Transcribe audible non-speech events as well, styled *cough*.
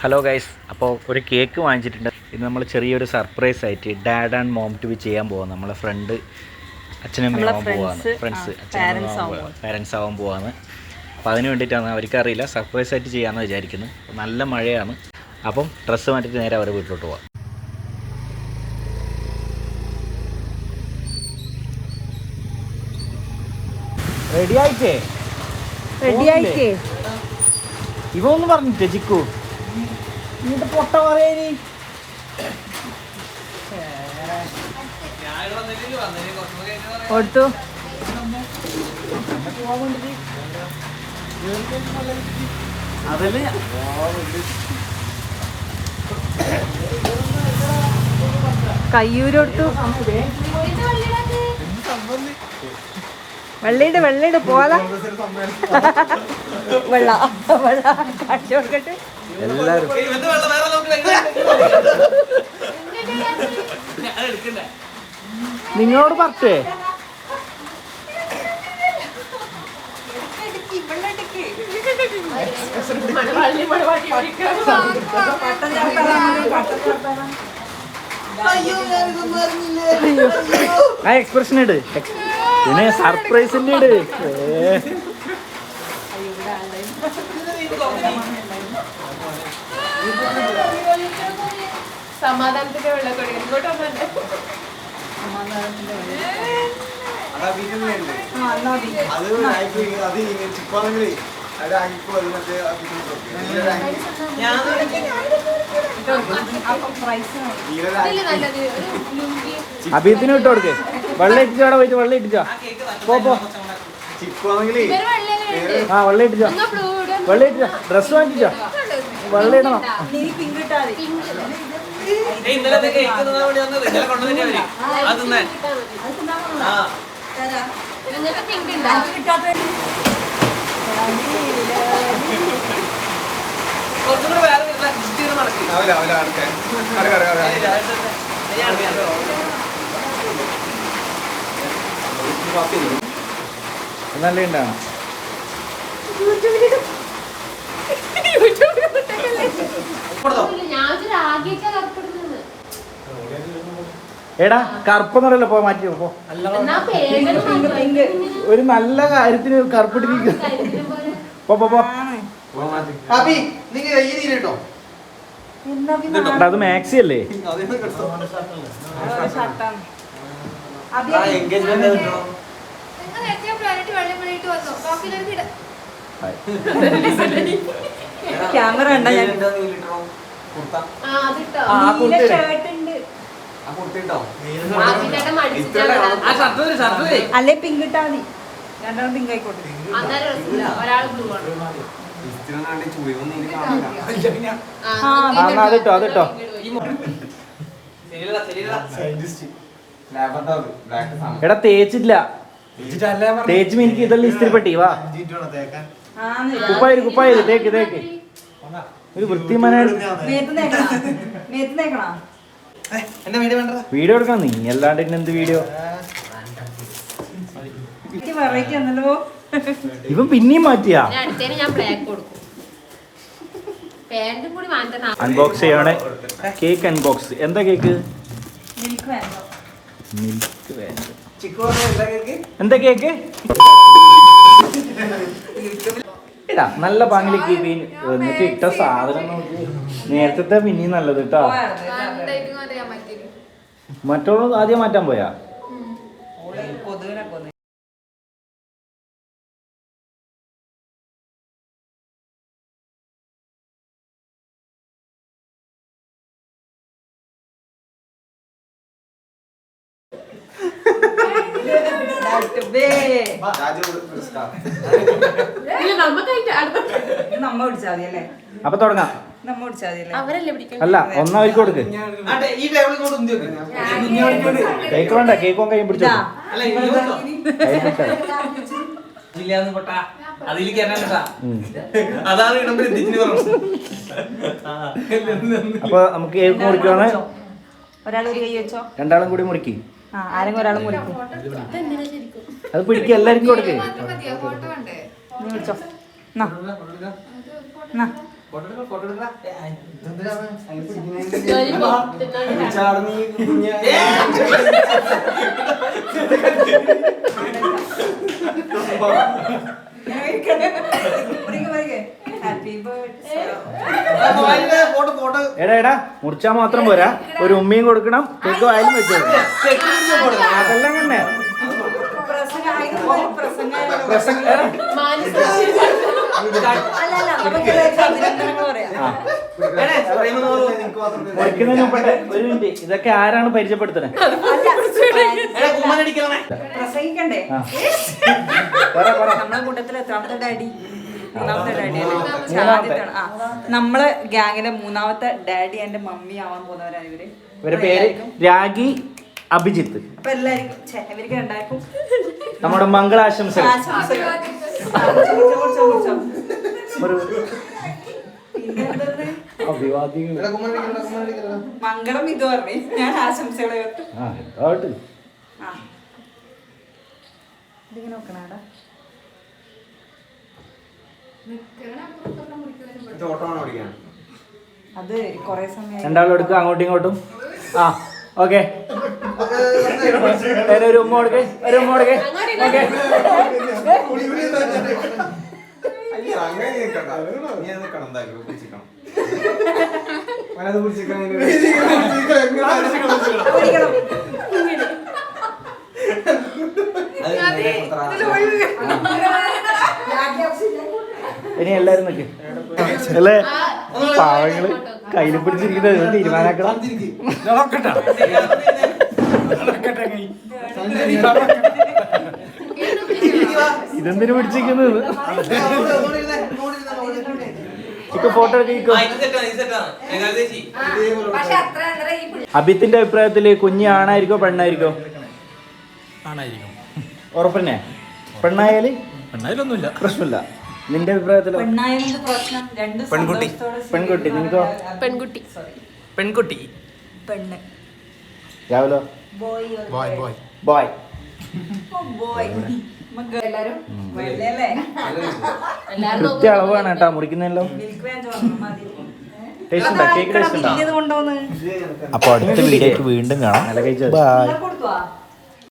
Hello guys അപ്പോൾ ഒരു cake വാങ്ങിച്ചിട്ടുണ്ട്. ഇത് നമ്മൾ ചെറിയൊരു സർപ്രൈസ് ആയിട്ട് dad and mom to be ചെയ്യാൻ പോവാം നമ്മളെ ഫ്രണ്ട് അച്ഛനും അമ്മയും പോവാണ്. Friends, ഫ്രണ്ട്സ് അച്ഛനും പാരൻസ് ആവാൻ പോവാണ്. അപ്പോൾ അതിന് വേണ്ടിയിട്ടാണ് അവർക്കറിയില്ല. സർപ്രൈസ് ആയിട്ട് ചെയ്യാമെന്ന് വിചാരിക്കുന്നു. നല്ല മഴയാണ്. അപ്പം ഡ്രസ്സ് മാറ്റിയിട്ട് നേരെ അവരെ വീട്ടിലോട്ട് പോവാം. റെഡി ആയിട്ടേ? റെഡി ആയിട്ടേ? ഇവ ഒന്ന് പറഞ്ഞിട്ടേ ചിക്കു. എന്നിട്ട് പൊട്ട പറയേനി കൊടുത്തു. അതല്ലേ കയ്യൂരൊടുത്തു. വെള്ളയുണ്ട് വെള്ളയുണ്ട് പോല വെള്ള വെള്ള. കാണിച്ചു കൊടുക്കട്ടെ. എല്ലാവരും നിങ്ങളോട് പറഞ്ഞേ. ആ എക്സ്പ്രഷൻ ഇട്. പിന്നെ സർപ്രൈസിന്റെ ഇട്. ഏ. സമാധാനത്തിന്റെ വെള്ളക്കൊടി. ഇങ്ങോട്ട് വന്നെ വിട്ട് കൊടുക്ക്. വെള്ളം ഇട്ടിച്ചോ അവിടെ പോയിട്ട് വെള്ളം ഇട്ടിച്ചോ പോപ്പോ ആ വെള്ളം ഇട്ടിച്ചോ വെള്ളം ഇട്ടിച്ചോ ഡ്രസ് വാങ്ങിച്ചോ വെള്ളം ഇടണം ഇന്നലത്തെ കേക്ക് തിന്നാൻ വേണ്ടി വന്നത്. ഇന്നലെ അവർ. അത് തിന്നാൻ. ആ. കുറച്ചും കൂടെ വേറെ ചെയ്ത് നടക്കി നല്ല ഉണ്ടോ? എടാ കറുപ്പെന്നറിയല്ലോ പോ മാറ്റി പോ ഒരു നല്ല കാര്യത്തിന് കറുപ്പിട്ടിരിക്കുന്നു. അത് മാക്സി അല്ലേ? എൻഗേജ്മെന്റ് *laughs* ക്യാമറ കണ്ട ഞാൻ അല്ലെ പിങ്ക് ഇട്ടാ മതി. രണ്ടാമത് പിങ്ക് ആയിക്കോട്ടെ. അതിട്ടോ, എടാ തേച്ചില്ല തേച്ച് എനിക്ക് ഇതെല്ലാം ഇസ്തിരിപ്പെട്ടി വാ. കുപ്പായി കുപ്പായി തേക്ക് തേക്ക്. ഒരു വൃത്തിമാനായിട്ട് മേത്ത് നേക്കണ മേത്ത് നേക്കണ എന്റെ വീട് വേണ്ട. വീഡിയോ എടുക്കണം. നീ അല്ലാണ്ട് പിന്നെ എന്ത് വീഡിയോ? വെറൈറ്റി ആണല്ലോ ഇവൻ പിന്നെയും മാറ്റിയാ. ഇനി അടുത്തതിന് ഞാൻ ബ്ലാക്ക് കൊടുക്കും. പാന്റും കൂടി മാറ്റണം അൺബോക്സ് ചെയ്യണേ. കേക്ക് അൺബോക്സ് എന്താ കേക്ക്? മിൽക്ക് വേണ്ടോ? എന്താ കേക്ക്? എന്താ നല്ല പാങ്ങിൽ കീപ്പ് എന്നിട്ട് ഇട്ട സാധനം നോക്കി. നേരത്തെ പിന്നെയും നല്ലത് കേട്ടോ. മറ്റുള്ള ആദ്യം മാറ്റാൻ പോയാ? നമ്മ പിടിച്ചാൽ മതി അല്ലേ? അപ്പൊ തുടങ്ങാം. നമ്മ പിടിച്ചാൽ മതി അല്ലേ? അവരല്ലേ പിടിക്കാൻ അല്ല ഒന്നാവർക്ക് കൊടുക്ക്. കേക്ക് വേണ്ട കേക്ക് കൈ പിടിച്ചോ അതിലേക്ക് അതാണ് അപ്പൊ നമുക്ക് കേക്ക് മുറിക്കുവാണ്. ഒരാൾ ഒരു കൈ വെച്ചോ? രണ്ടാളും കൂടി മുറിക്കി. ആ ആരെങ്കിലും ഒരാൾ മുറിക്കും. അത് പിടിക്കുക എല്ലാവർക്കും കൊടുക്ക്. നീ വിളിച്ചോ. ഹാപ്പി ബർത്ത്ഡേ എടാ എടാ മുറിച്ചാൽ മാത്രം പോരാ. ഒരു ഉമ്മയും കൊടുക്കണം. കേക്ക് വായാലും വെച്ചു അതെല്ലാം തന്നെ. മുറിക്കുന്നതിന് മുമ്പേ ഒരു മിനിറ്റ്. ഇതൊക്കെ ആരാണ് പരിചയപ്പെടുത്തണേ പ്രസംഗിക്കണ്ടേ? പറ പറ. നമ്മളെ കൂട്ടത്തിൽ എത്രാമത്തെ ഡാഡി? മൂന്നാമത്തെ ഡാഡി മൂന്നാമത്തെ. ആദ്യത്താണ് ആ നമ്മളെ ഗ്യാങ്ങിലെ മൂന്നാമത്തെ ഡാഡി എന്റെ മമ്മി ആവാൻ പോകുന്നവരാണ് ഇവർ. ഇവരുടെ പേര് രാഗി അഭിജിത്ത്. അപ്പൊ എല്ലാവർക്കും ഛെ, ഇവർക്ക് രണ്ടാർക്കും നമ്മുടെ മംഗളാശംസകൾ. ഒരു? അഭിവാദ്യങ്ങൾ. മംഗളം ഇത് പറഞ്ഞു. ഞാൻ ആശംസകളെ. ആ എന്താവട്ടെ? ആ. ഇതിങ്ങനെ നോക്കണാടാ ഓടിക്കാൻ? അത് കൊറേ സമയം രണ്ടാളും എടുക്കുക അങ്ങോട്ടും ഇങ്ങോട്ടും. ആ ഓക്കെ. ഒരു ഉമ്മ കൊടുക്കേ ഒരു ഉമ്മ കൊടുക്കേ. ഓക്കെ. അങ്ങനെ ഇനി എല്ലാരും നിൽക്ക് അല്ലേ? പാവങ്ങൾ കയ്യിൽ പിടിച്ചിരിക്കുന്നത് തീരുമാനാക്കണം. ഇതെന്തിനു പിടിച്ചിരിക്കുന്നത്? ഇപ്പൊ ഫോട്ടോ അഭിത്തിന്റെ അഭിപ്രായത്തിൽ കുഞ്ഞ് ആണായിരിക്കോ പെണ്ണായിരിക്കോ? ആണായിരിക്കും. ഉറപ്പന്നെ പെണ്ണായാൽ? പെണ്ണായാലൊന്നുമില്ല. പ്രശ്നമില്ല. നിന്റെ അഭിപ്രായത്തിലോ? പെണ്ണായതിന്റെ പ്രശ്നം രണ്ട് പെൺകുട്ടി. പെൺകുട്ടി. നിനക്കോ? പെൺകുട്ടി. പെൺകുട്ടി. പെണ്ണ്. രാവിലോ ബോയ് ബോയ് ബോയ്. കൃത്യ അളവാണ് കേട്ടാ മുറിക്കുന്നല്ലോ വലിയത് അടുത്ത *laughs* വീഡിയോക്ക് വീണ്ടും കാണാം. കൊടുത്തുവാ?